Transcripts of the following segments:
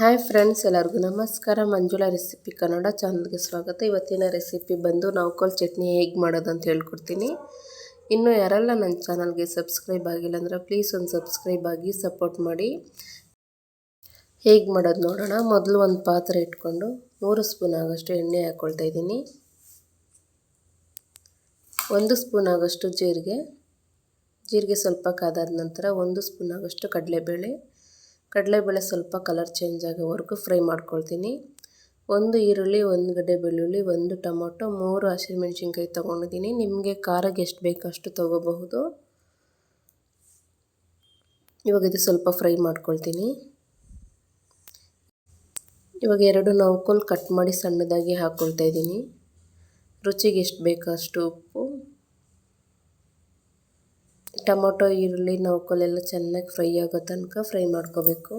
Hi friends, ಎಲ್ಲರಿಗೂ ನಮಸ್ಕಾರ. Manjula recipe Kannada ಚಾನಲ್ಗೆ ಸ್ವಾಗತ. ಇವತ್ತಿನ ರೆಸಿಪಿ ಬಂದು ನೌಕಲ್ ಚಟ್ನಿ ಹೇಗೆ ಮಾಡೋದು ಅಂತ ಹೇಳ್ಕೊಡ್ತೀನಿ. ಇನ್ನು ಯಾರೆಲ್ಲ ನನ್ನ ಚಾನಲ್ಗೆ ಸಬ್ಸ್ಕ್ರೈಬ್ ಆಗಿಲ್ಲ ಅಂದರೆ ಪ್ಲೀಸ್ ಒಂದು ಸಬ್ಸ್ಕ್ರೈಬ್ ಆಗಿ ಸಪೋರ್ಟ್ ಮಾಡಿ. ಹೇಗೆ ಮಾಡೋದು ನೋಡೋಣ. ಮೊದಲು ಒಂದು ಪಾತ್ರೆ ಇಟ್ಕೊಂಡು ಮೂರು ಸ್ಪೂನ್ ಆಗೋಷ್ಟು ಎಣ್ಣೆ ಹಾಕ್ಕೊಳ್ತಾ ಇದ್ದೀನಿ. ಒಂದು ಸ್ಪೂನ್ ಆಗೋಷ್ಟು ಜೀರಿಗೆ. ಜೀರಿಗೆ ಸ್ವಲ್ಪ ಕಾದಾದ ನಂತರ ಒಂದು ಸ್ಪೂನ್ ಆಗೋಷ್ಟು ಕಡಲೆಬೇಳೆ. ಕಡಲೆಬೇಳೆ ಸ್ವಲ್ಪ ಕಲರ್ ಚೇಂಜ್ ಆಗೋವರೆಗೂ ಫ್ರೈ ಮಾಡ್ಕೊಳ್ತೀನಿ. ಒಂದು ಈರುಳ್ಳಿ, ಒಂದು ಗಡ್ಡೆ ಬೆಳ್ಳುಳ್ಳಿ, ಒಂದು ಟೊಮೊಟೊ, ಮೂರು ಹಸಿಮೆಣ್ಸಿನ್ಕಾಯಿ ತೊಗೊಂಡಿದ್ದೀನಿ. ನಿಮಗೆ ಖಾರಕ್ಕೆ ಎಷ್ಟು ಬೇಕೋ ಅಷ್ಟು ತೊಗೋಬಹುದು. ಇವಾಗ ಇದು ಸ್ವಲ್ಪ ಫ್ರೈ ಮಾಡ್ಕೊಳ್ತೀನಿ. ಇವಾಗ ಎರಡು ನೌಕೋಲ್ ಕಟ್ ಮಾಡಿ ಸಣ್ಣದಾಗಿ ಹಾಕ್ಕೊಳ್ತಾ ಇದ್ದೀನಿ. ರುಚಿಗೆ ಎಷ್ಟು ಬೇಕೋ ಅಷ್ಟು ಉಪ್ಪು. ಟೊಮೊಟೊ, ಈರುಳ್ಳಿ ನೌಕಲೆಲ್ಲ ಚೆನ್ನಾಗಿ ಫ್ರೈ ಆಗೋ ತನಕ ಫ್ರೈ ಮಾಡ್ಕೋಬೇಕು.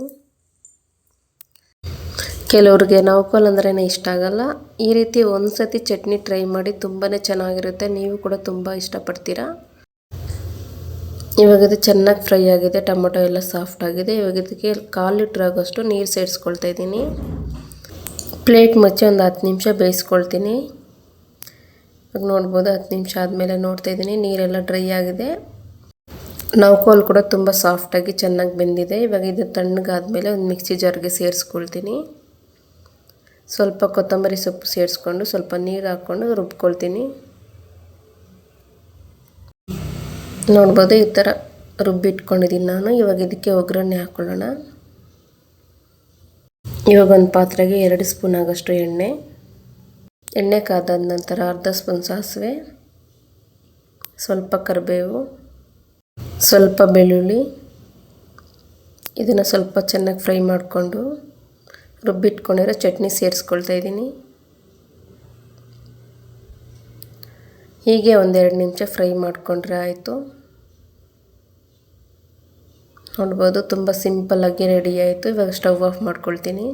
ಕೆಲವ್ರಿಗೆ ನೌಕಲ್ ಅಂದ್ರೇ ಇಷ್ಟ ಆಗಲ್ಲ. ಈ ರೀತಿ ಒಂದು ಸತಿ ಚಟ್ನಿ ಟ್ರೈ ಮಾಡಿ ತುಂಬಾ ಚೆನ್ನಾಗಿರುತ್ತೆ. ನೀವು ಕೂಡ ತುಂಬ ಇಷ್ಟಪಡ್ತೀರಾ? ಇವಾಗ ಇದು ಚೆನ್ನಾಗಿ ಫ್ರೈ ಆಗಿದೆ. ಟೊಮೊಟೊ ಎಲ್ಲ ಸಾಫ್ಟ್ ಆಗಿದೆ. ಇವಾಗ ಇದಕ್ಕೆ ಕಾಲು ಲೀಟ್ರ್ ಆಗೋಷ್ಟು ನೀರು ಸೇರಿಸ್ಕೊಳ್ತಾ ಇದ್ದೀನಿ. ಪ್ಲೇಟ್ ಮುಚ್ಚಿ ಒಂದು ಹತ್ತು ನಿಮಿಷ ಬೇಯಿಸ್ಕೊಳ್ತೀನಿ. ಇವಾಗ ನೋಡ್ಬೋದು ಹತ್ತು ನಿಮಿಷ ಆದಮೇಲೆ ನೋಡ್ತಾ ಇದ್ದೀನಿ. ನೀರೆಲ್ಲ ಡ್ರೈ ಆಗಿದೆ. ನೌಕೋಲ್ ಕೂಡ ತುಂಬ ಸಾಫ್ಟಾಗಿ ಚೆನ್ನಾಗಿ ಬೆಂದಿದೆ. ಇವಾಗ ಇದು ತಣ್ಣಗಾದ್ಮೇಲೆ ಒಂದು ಮಿಕ್ಸಿ ಜಾರ್ಗೆ ಸೇರಿಸ್ಕೊಳ್ತೀನಿ. ಸ್ವಲ್ಪ ಕೊತ್ತಂಬರಿ ಸೊಪ್ಪು ಸೇರಿಸ್ಕೊಂಡು ಸ್ವಲ್ಪ ನೀರು ಹಾಕ್ಕೊಂಡು ರುಬ್ಕೊಳ್ತೀನಿ. ನೋಡ್ಬೋದು ಈ ಥರ ರುಬ್ಬಿಟ್ಕೊಂಡಿದ್ದೀನಿ ನಾನು. ಇವಾಗ ಇದಕ್ಕೆ ಒಗ್ಗರಣೆ ಹಾಕ್ಕೊಳ್ಳೋಣ ಇವಾಗ ಒಂದು ಪಾತ್ರೆಗೆ ಎರಡು ಸ್ಪೂನ್ ಆಗೋಷ್ಟು ಎಣ್ಣೆ. ಎಣ್ಣೆ ಕಾದಾದ ನಂತರ ಅರ್ಧ ಸ್ಪೂನ್ ಸಾಸಿವೆ. ಸ್ವಲ್ಪ ಕರಿಬೇವು. ಸ್ವಲ್ಪ ಬೆಳ್ಳುಳ್ಳಿ, ಇದನ್ನು ಸ್ವಲ್ಪ ಚೆನ್ನಾಗಿ ಫ್ರೈ ಮಾಡಿಕೊಂಡು ರುಬ್ಬಿಟ್ಕೊಂಡಿರೋ ಚಟ್ನಿ ಸೇರಿಸ್ಕೊಳ್ತಾ ಇದ್ದೀನಿ. ಹೀಗೆ ಒಂದೆರಡು ನಿಮಿಷ ಫ್ರೈ ಮಾಡಿಕೊಂಡ್ರೆ ಆಯಿತು. ನೋಡ್ಬೋದು ತುಂಬ ಸಿಂಪಲ್ಲಾಗಿ ರೆಡಿ ಆಯಿತು. ಇವಾಗ ಸ್ಟವ್ ಆಫ್ ಮಾಡ್ಕೊಳ್ತೀನಿ.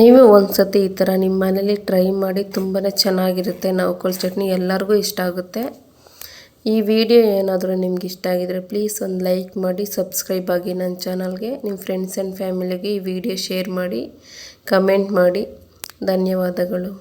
ನೀವು ಒಂದು ಸತಿ ಈ ಥರ ನಿಮ್ಮ ಮನೇಲಿ ಟ್ರೈ ಮಾಡಿ ತುಂಬಾ ಚೆನ್ನಾಗಿರುತ್ತೆ. ನೌಕೋಲ್ ಚಟ್ನಿ ಎಲ್ಲರಿಗೂ ಇಷ್ಟ ಆಗುತ್ತೆ. ಈ ವಿಡಿಯೋ ಏನಾದರೂ ನಿಮ್ಗೆ ಇಷ್ಟ ಆಗಿದರೆ ಪ್ಲೀಸ್ ಒಂದು ಲೈಕ್ ಮಾಡಿ ಸಬ್ಸ್ಕ್ರೈಬ್ ಆಗಿ ನನ್ನ ಚಾನಲ್ಗೆ ನಿಮ್ಮ ಫ್ರೆಂಡ್ಸ್ ಆ್ಯಂಡ್ ಫ್ಯಾಮಿಲಿಗೆ ಈ ವಿಡಿಯೋ ಶೇರ್ ಮಾಡಿ ಕಮೆಂಟ್ ಮಾಡಿ. ಧನ್ಯವಾದಗಳು.